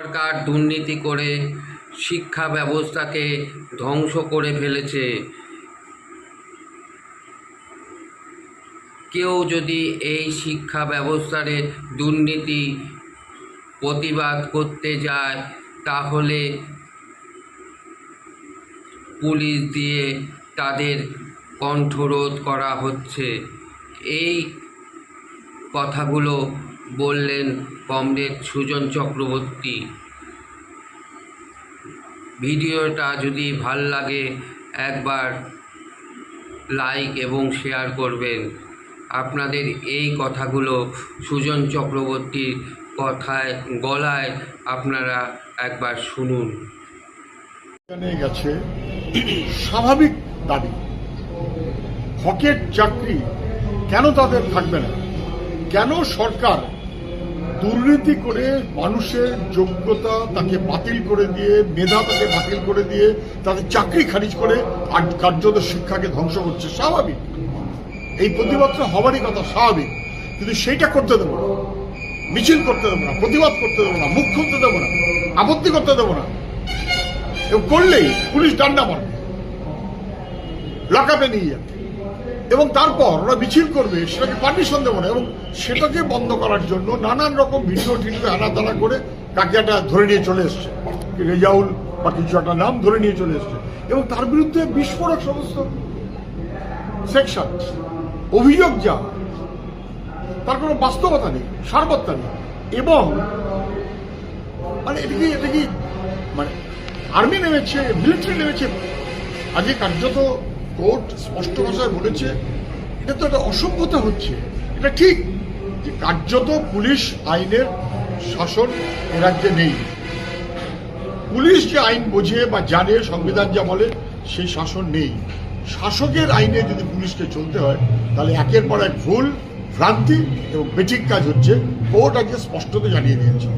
সরকার দুর্নীতি করে শিক্ষা ব্যবস্থাকে ধ্বংস করে ফেলেছে। কেউ যদি এই শিক্ষা ব্যবস্থার দুর্নীতি প্রতিবাদ করতে যায়, তাহলে পুলিশ দিয়ে তাদের কণ্ঠরোধ করা হচ্ছে। এই কথাগুলো বললেন, কমরেড সুজন চক্রবর্তী, ভিডিওটা যদি ভালো লাগে, একবার লাইক এবং শেয়ার করবেন। আপনাদের এই কথাগুলো সুজন চক্রবর্তীর কথায়, গলায় আপনারা একবার শুনুন। গেছে স্বাভাবিক দাবি। হকের চাকরি কেন তাদের থাকবে না? কেন সরকার দুর্নীতি করে মানুষের যোগ্যতা তাকে বাতিল করে দিয়ে, মেধা তাকে বাতিল করে দিয়ে তাদের চাকরি খারিজ করে আর কার্যত শিক্ষাকে ধ্বংস করছে, স্বাভাবিক। এই প্রতিবাদটা হবারই কথা, স্বাভাবিক। কিন্তু সেইটা করতে দেবো না। মিছিল করতে দেবো না, প্রতিবাদ করতে দেবো না, মুখ খুলতে দেবো না, আপত্তি করতে দেবো না। করলেই পুলিশ ডান্ডা মারবে। লকআপে নিয়ে যাবে। এবং তারপর ওরা মিছিল করবে, সেটাকে পারমিশন দেবো না, এবং সেটাকে বন্ধ করার জন্য নানান রকম ভিডিও টিডিও আনা দানা করে কাকে একটা ধরে নিয়ে চলে এসছে। রেজাউল বা কিছু একটা নাম ধরে নিয়ে চলে এসছে। এবং তার বিরুদ্ধে বিস্ফোরক সমস্ত সেকশন, অভিযোগ যা, তার কোনো বাস্তবতা নেই, সারবত্তা নেই। এবং মানে এটা কি এটা কি মানে আর্মি নেমেছে, মিলিটারি নেমেছে আজকে কার্যত কোর্ট স্পষ্ট ভাষায় বলেছে, এটা তো একটা অসভ্যতা হচ্ছে। এটা ঠিক যে কার্যত পুলিশ আইনের শাসন এ রাজ্যে নেই। পুলিশ যে আইন বোঝে বা জানে, সংবিধান যা বলে, সেই শাসন নেই। শাসকের আইনে যদি পুলিশকে চলতে হয়, তাহলে একের পর এক ভুল, ভ্রান্তি এবং বেঠিক কাজ হচ্ছে। কোর্ট আজকে স্পষ্টত জানিয়ে দিয়েছে।